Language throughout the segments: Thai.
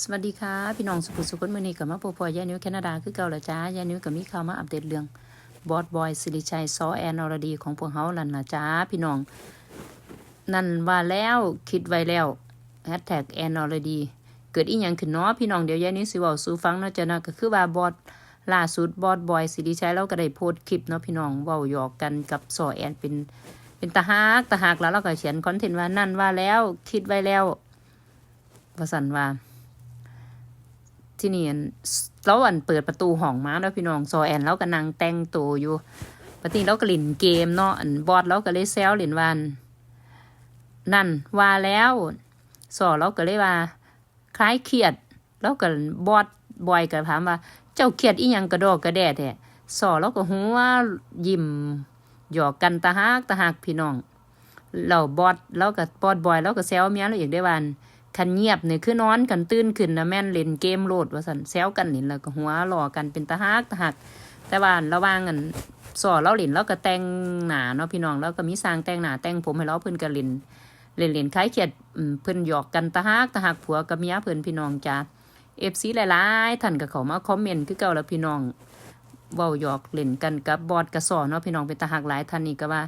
สวัสดีค่ะ พี่น้องสุขุสุขคนมือนี้กับมาพบพอยายนิ้วแคนาดาคือเก่าละจ้ายายนิ้วกับมีข่าวมาอัปเดตเรื่องบอสบอยสิริชัยซอแอนอรดีของพวกเฮาลันละจ้าพี่น้อง นั่นว่าแล้วคิดไว้แล้วแฮชแท็กแอนอรดีเกิดอีหยังขึ้นเนาะพี่น้องเดี๋ยวยายนิ้วสิว้าสู่ฟังเนาะจ้ะนาะก็คือว่าบอสล่าสุดบอสบอยสิริชัยเราก็ได้โพสต์คลิปเนาะพี่น้องเว้าหยอกกันกับซอแอนเป็นเป็นตาฮักตาฮักแล้วเราก็เขียนคอนเทนต์ว่านั่นว่าแล้วคิดไว้แล้วว่าสันว่า ที่นี่อันเราอันเปิดประตูห้องมาแล้วพี่น้องซอแอนเราก็นั่งแต่งตัวอยู่ปกติเราก็เล่นเกมเนาะอันบอสเราก็เลยแซวเล่นวัน นั่นว่าแล้วสอเราก็เลยว่า คล้ายเครียดแล้วก็บอสบอยก็ถามว่า เจ้าเครียดอีหยังกระดอกกระแดดแท้สอเราก็หัวยิ้มหยอกกันตาฮักตาฮักพี่น้องเราบอสเราก็บอสบอยเราก็แซวเมียเราอีกได้วัน คันเงียบเนี่ยคือนอนกันตื่นขึ้นนะแม่นเล่นเกมโหลดว่าสันแซวกันนี่แล้วก็หัวหล่อกันเป็นตาฮักตาฮัก แต่ว่าระว่างกันสอเราเล่นเราก็แต่งหนาเนาะพี่น้องแล้วก็มีสร้างแต่งหนาแต่งผมให้เราเพิ่อนก็เล่นเล่นเล่นคล้ายเขียดเพิ่อนหยอกกันตาฮักตาฮักผัวกับเมียเพิ่อนพี่น้องจ้าเอฟซีหลายๆท่านก็เข้ามาคอมเมนต์คือเก่าแล้วพี่น้อง เว้าหยอกเล่นกันกับบอดกับสอเนาะพี่น้องเป็นตาฮักหลายท่านนี่ก็ว่า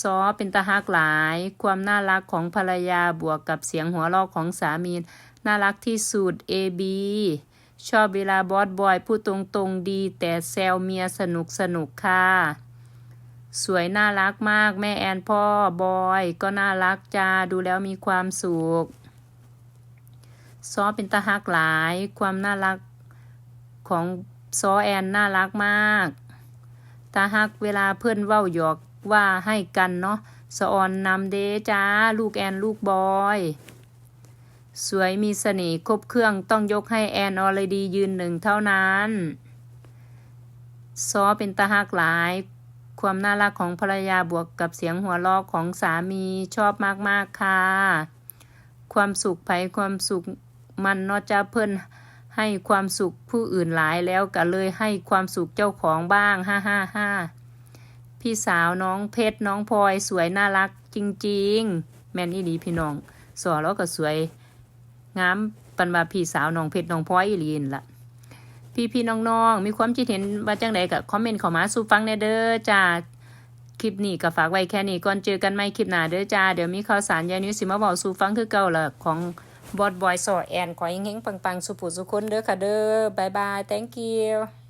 ซอเป็นตาฮักหลาย ความน่ารักของภรรยาบวกกับเสียงหัวเราะของสามีน่ารักที่สุด AB ชอบเวลาบอสบอยพูดตรงๆดี แต่แซวเมียสนุกสนุกค่ะ สวยน่ารักมากแม่แอนพ่อบอยก็น่ารักจ้าดูแล้วมีความสุขซอเป็นตาฮักหลาย ความน่ารักของ ซอแอนน่ารักมากตาฮักเวลาเพื่อนเว้าหยอกว่าให้กันเนาะสออนนำเดจ้า ลูกแอนลูกบอย สวยมีเสน่ห์ครบเครื่องต้องยกให้แอนออลดียืนหนึ่งเท่านั้นซอเป็นตาฮักหลาย ความน่ารักของภรรยาบวกกับเสียงหัวเราะของสามีชอบมาก ๆ ค่ะ ความสุขไผความสุขมันนอกจะเพิ่น ให้ความสุขผู้อื่นหลายแล้วก็เลยให้ความสุขเจ้าของบ้างฮ่าฮ่าฮ่าพี่สาวน้องเพชรน้องพลอยสวยน่ารักจริง ๆ แม่นอีหลีพี่น้องสอแล้วก็สวยงามปันว่าพี่สาวน้องเพชรน้องพลอยอีหลีนละพี่พี่ๆน้องๆ มีความคิดเห็นว่าจังใดก็คอมเมนต์เข้ามาสู่ฟังแน่เด้อจ้าคลิปนี้ก็ฝากไว้แค่นี้ก่อนเจอกันใหม่คลิปหน้าเด้อจ้า เดี๋ยวมีข่าวสารยานิวสิมาบอกสู่ฟังคือเก่าละของ บอดบอยสอแอนขอเฮงปังๆ สุผุสุคนเด้อค่ะเด้อบายบาย thank you